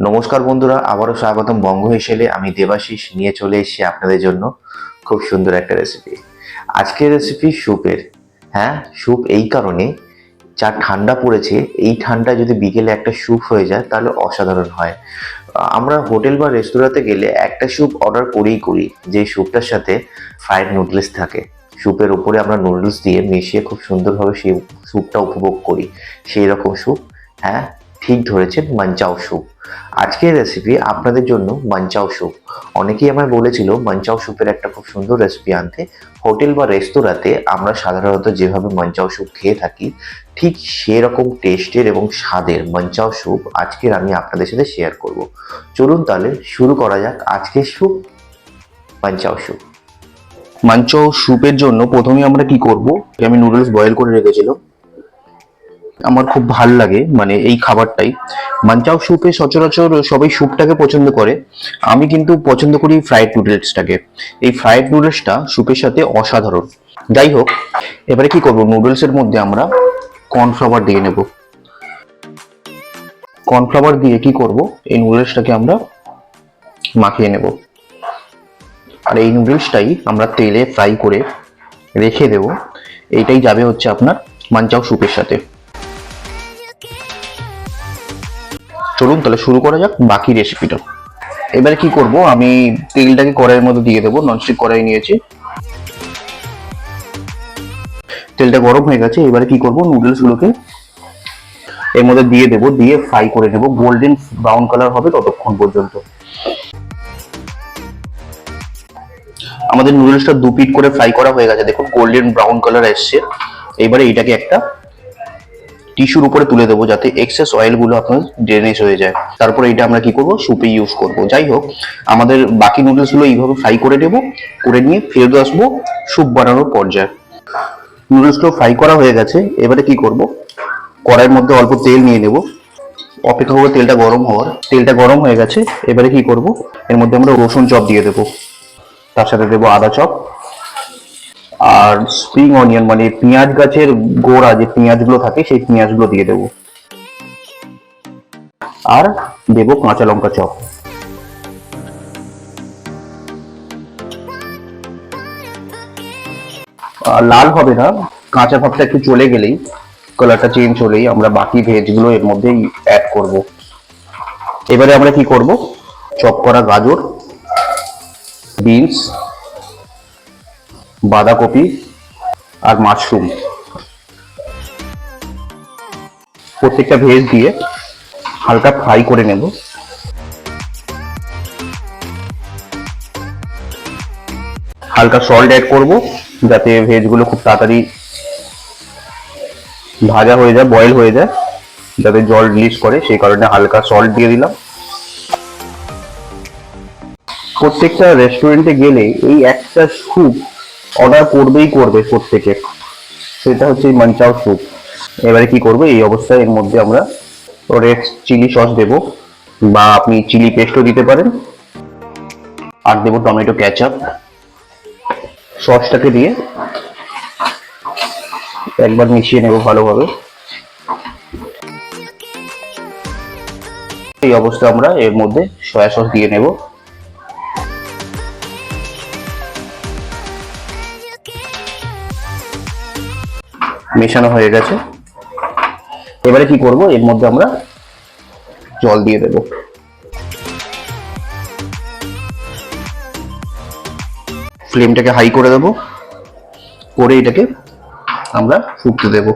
নমস্কার বন্ধুরা, আবারও স্বাগতম বঙ্গ হেসেলে। আমি দেবাশিস, নিয়ে চলে এসেছি আপনাদের জন্য খুব সুন্দর একটা রেসিপি আজকের রেসিপি স্যুপের হ্যাঁ স্যুপ এই কারণে যা ঠান্ডা পড়েছে, এই ঠান্ডা যদি বিকেলে একটা স্যুপ হয়ে যায়, তাহলে অসাধারণ হয়। আমরা হোটেল বা রেস্তোরাঁতে গেলে একটা স্যুপ অর্ডার করেই করি, যে স্যুপটার সাথে ফ্রাইড নুডলস থাকে। স্যুপের উপরে আমরা নুডলস দিয়ে মিশিয়ে খুব সুন্দরভাবে সেই স্যুপটা উপভোগ করি। সেই রকম স্যুপ হ্যাঁ? ঠিক ধরেছেন মাঞ্চাও স্যুপ আজকের রেসিপি আপনাদের জন্য মাঞ্চাও স্যুপ অনেকেই আমায় বলেছিল মাঞ্চাও স্যুপের একটা খুব সুন্দর রেসিপি আনতে। হোটেল বা রেস্তোরাঁতে আমরা সাধারণত যেভাবে মাঞ্চাও স্যুপ খেয়ে থাকি, ঠিক সেরকম টেস্টের এবং স্বাদের মাঞ্চাও স্যুপ আজকের আমি আপনাদের সাথে শেয়ার করব। চলুন তাহলে শুরু করা যাক আজকের স্যুপ মাঞ্চাও স্যুপ মাঞ্চাও স্যুপের জন্য প্রথমে আমরা কি করব? আমি নুডলস বয়েল করে রেখেছিলাম। আমার খুব ভালো লাগে মানে এই খাবারটাই। মাঞ্চাও স্যুপে সচরাচর সবাই স্যুপটাকে পছন্দ করে। আমি কিন্তু পছন্দ করি ফ্রাইড নুডলসটাকে এই ফ্রাইড নুডলসটা স্যুপের সাথে অসাধারণ। যাই হোক, এবারে কি করব? নুডলসের মধ্যে আমরা কর্নফ্লাওয়ার দিয়ে নেব। কর্নফ্লাওয়ার দিয়ে কি করব? এই নুডলসটাকে আমরা মাখিয়ে নেব। আর এই নুডলসটাই আমরা তেলে ফ্রাই করে রেখে দেব। এইটাই যাবে হচ্ছে আপনার মাঞ্চাও স্যুপের সাথে। চলুন তাহলে শুরু করা যাক বাকি রেসিপিটা এবারে কি করব? আমি তেলটাকে কড়াইয়ের মধ্যে দিয়ে দেবো ননস্টিক কড়াই নিয়েছি। তেলটা গরম হয়ে গেছে, এবারে কি করব? নুডলস গুলোকে এর মধ্যে দিয়ে দেবো, দিয়ে ফ্রাই করে নেব। গোল্ডেন ব্রাউন কালার হবে ততক্ষণ পর্যন্ত। আমাদের নুডলসটা দু পিট করে ফ্রাই করা হয়ে গেছে। দেখুন গোল্ডেন ব্রাউন কালার এসছে। এবারে এটাকে একটা টিস্যুর উপরে তুলে দেবো যাতে এক্সেস অয়েলগুলো আপনার ড্রেনেজ হয়ে যায়। তারপরে এটা আমরা কি করব? সুপে ইউজ করব। যাই হোক, আমাদের বাকি নুডলসগুলো এইভাবে ফ্রাই করে নেব, করে নিয়ে ফেরত আসব স্যুপ বানানোর পর্যায়ে। নুডলসগুলো ফ্রাই করা হয়ে গেছে। এবারে কি করব? কড়াইয়ের মধ্যে অল্প তেল নিয়ে নেব। অপেক্ষা করব তেলটা গরম হওয়ার। তেলটা গরম হয়ে গেছে। এবারে কি করব? এর মধ্যে আমরা রসুন চপ দিয়ে দেবো। তার সাথে দেবো আদা চপ। আর স্প্রিং অনিয়ন মানে পেঁয়াজ গাছের গোড়া যে পেঁয়াজগুলো থাকে, সেই পেঁয়াজগুলো দিয়ে দেবো। আর দেবো কাঁচা লঙ্কা চপ। লাল হবে না, কাঁচা ভাবটা একটু চলে গেলেই কালারটা চেঞ্জ হলেই আমরা বাকি ভেজগুলো এর মধ্যেই অ্যাড করব। এবারে আমরা কি করব? চপ করা গাজর বিনস বাঁধাকপি আর মাশরুম। প্রত্যেকটা ভেজ দিয়ে হালকা ফ্রাই করে নেব। হালকা সল্ট অ্যাড করব যাতে ভেজগুলো খুব তাড়াতাড়ি ভাজা হয়ে যায় বয়েল হয়ে যায়, যাতে জল রিলিজ করে। সেই কারণে হালকা সল্ট দিয়ে দিলাম। প্রত্যেকটা রেস্টুরেন্টে গেলে এই একটা স্যুপ অর্ডার করবেই করবে প্রত্যেকে। সেটা হচ্ছে এই মাঞ্চাও স্যুপ এবারে কি করব? এই অবস্থায় এর মধ্যে আমরা রেড চিলি সস দেব, বা আপনি চিলি পেস্টও দিতে পারেন। আর দেবো টমেটো ক্যাচআপ সসটাকে দিয়ে একবার মিশিয়ে নেব ভালোভাবে। এই অবস্থায় আমরা এর মধ্যে সয়া সস দিয়ে নেব। মেশানো হয়ে গেছে। এবারে কি করব? এর মধ্যে আমরা জল দিয়ে দেব। ফ্লেমটাকে হাই করে দেব। করে এটাকে আমরা ফুটতে দেব।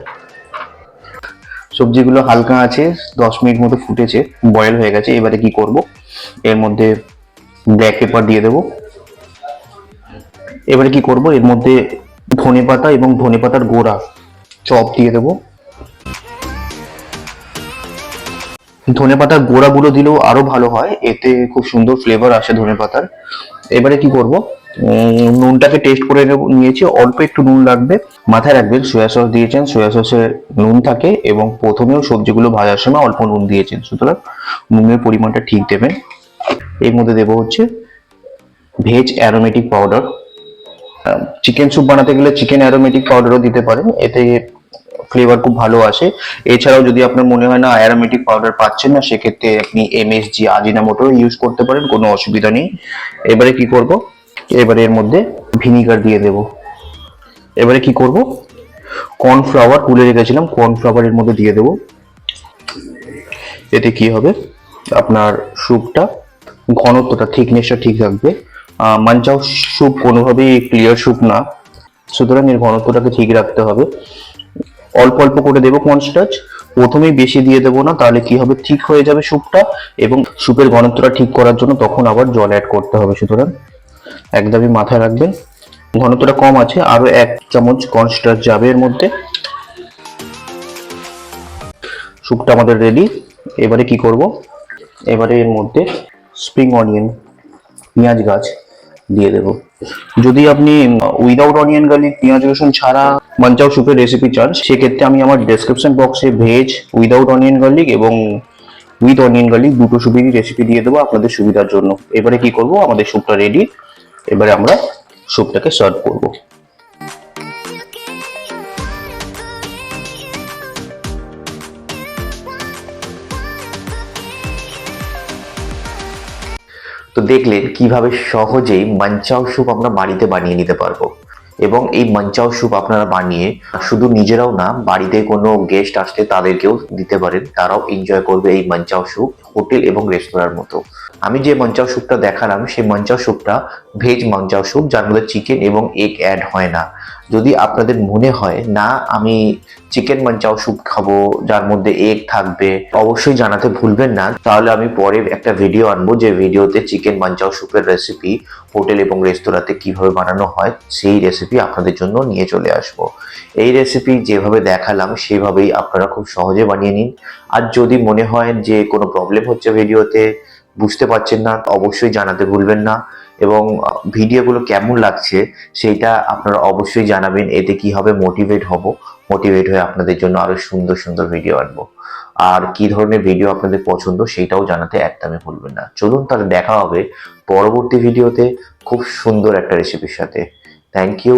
সবজিগুলো হালকা আছে, দশ মিনিট মতো ফুটেছে, বয়েল হয়ে গেছে। এবারে কি করব? এর মধ্যে ব্ল্যাক পেপার দিয়ে দেব। এবারে কি করব? এর মধ্যে ধনে পাতা এবং ধনে পাতার গোড়া চপ দিয়ে দেবো। ধনে পাতার গোড়াগুলো দিলেও আরও ভালো হয়, এতে খুব সুন্দর ফ্লেভার আসে ধনে পাতার। এবারে কি করব? নুনটাকে টেস্ট করে নিয়েছি, অল্প একটু নুন লাগবে। মাথায় রাখবেন সোয়া সস দিয়েছেন সোয়া সসে নুন থাকে এবং প্রথমেও সবজিগুলো ভাজার সময় অল্প নুন দিয়েছেন। সুতরাং নুনের পরিমাণটা ঠিক দেবেন। এর মধ্যে দেবো হচ্ছে veg aromatic powder chicken soup বানাতে গেলে চিকেন অ্যারোমেটিক পাউডারও দিতে পারেন, এতে ফ্লেভার খুব ভালো আসে। এছাড়াও যদি আপনার মনে হয় না অ্যারোমেটিক পাউডার পাচ্ছেন না সেক্ষেত্রে আপনি এমএসজি আজিনামোটো ইউজ করতে পারেন কোনো অসুবিধা নেই। এবারে কি করব? এবারে এর মধ্যে ভিনিগার দিয়ে দেব। এবারে কি করব? কর্নফ্লাওয়ার তুলে রেখেছিলাম কর্নফ্লাওয়ার এর মধ্যে দিয়ে দেবো। এতে কি হবে? আপনার স্যুপটা ঘনত্বটা থিকনেসটা ঠিক থাকবে। আহ, মাঞ্চাও স্যুপ কোনোভাবেই ক্লিয়ার স্যুপ না। সুতরাং এর ঘনত্বটাকে ঠিক রাখতে হবে। অল্প অল্প করে দেবো কনস্টাচ প্রথমেই বেশি দিয়ে দেবো না, তাহলে কি হবে? ঠিক হয়ে যাবে স্যুপটা এবং স্যুপের ঘনত্বটা ঠিক করার জন্য তখন আবার জল অ্যাড করতে হবে সুতরাং। একদমই মাথায় রাখবেন। ঘনত্বটা কম আছে, আরও এক চামচ কনস্টাচ যাবে এর মধ্যে। স্যুপটা আমাদের রেডি এবারে কি করব? এবারে এর মধ্যে স্প্রিং অনিয়ন পেঁয়াজ গাছ। দিয়ে দেবো। যদি আপনি উইদাউট অনিয়ন গার্লিক পেঁয়াজ, রসুন ছাড়া মাঞ্চাও সুপের রেসিপি চান, সেক্ষেত্রে আমি আমার ডেসক্রিপশন বক্সে ভেজ উইদাউট অনিয়ন গার্লিক এবং উইথ অনিয়ন গার্লিক দুটো সুপেরই রেসিপি দিয়ে দেবো আপনাদের সুবিধার জন্য। এবারে কি করব? আমাদের সুপটা রেডি এবারে আমরা সুপটাকে সার্ভ করব। তো দেখলেন কীভাবে সহজেই মাঞ্চাও স্যুপ আমরা বাড়িতে বানিয়ে নিতে পারব। এবং এই মাঞ্চাও স্যুপ আপনারা বানিয়ে শুধু নিজেরাও না, বাড়িতে কোনো গেস্ট আসলে তাদেরকেও দিতে পারেন। তারাও এনজয় করবে এই মাঞ্চাও স্যুপ হোটেল এবং রেস্তোরাঁর মতো। আমি যে মাঞ্চাও স্যুপটা দেখালাম, সেই মাঞ্চাও স্যুপটা ভেজ মাঞ্চাও স্যুপ, যার মধ্যে চিকেন এবং এগ অ্যাড হয় না। যদি আপনাদের মনে হয়, না, আমি চিকেন মাঞ্চাও স্যুপ খাব, যার মধ্যে এগ থাকবে, অবশ্যই জানাতে ভুলবেন না। তাহলে আমি পরে একটা ভিডিও আনব, যে ভিডিওতে চিকেন মাঞ্চাও স্যুপের রেসিপি হোটেল এবং রেস্তোরাঁতে কীভাবে বানানো হয়, সেই রেসিপি আপনাদের জন্য নিয়ে চলে আসব। এই রেসিপি যেভাবে দেখালাম, সেভাবেই আপনারা খুব সহজে বানিয়ে নিন। আর যদি মনে হয় যে কোনো প্রবলেম হচ্ছে ভিডিওতে বুঝতে পারছেন না, অবশ্যই জানাতে ভুলবেন না। এবং ভিডিওগুলো কেমন লাগছে সেইটা আপনারা অবশ্যই জানাবেন। এতে কি হবে, মোটিভেট হব, মোটিভেট হয়ে আপনাদের জন্য আরও সুন্দর সুন্দর ভিডিও আনব। আর কি ধরনের ভিডিও আপনাদের পছন্দ সেটাও জানাতে একদমই ভুলবেন না। চলুন তাহলে দেখা হবে পরবর্তী ভিডিওতে খুব সুন্দর একটা রেসিপির সাথে। Thank you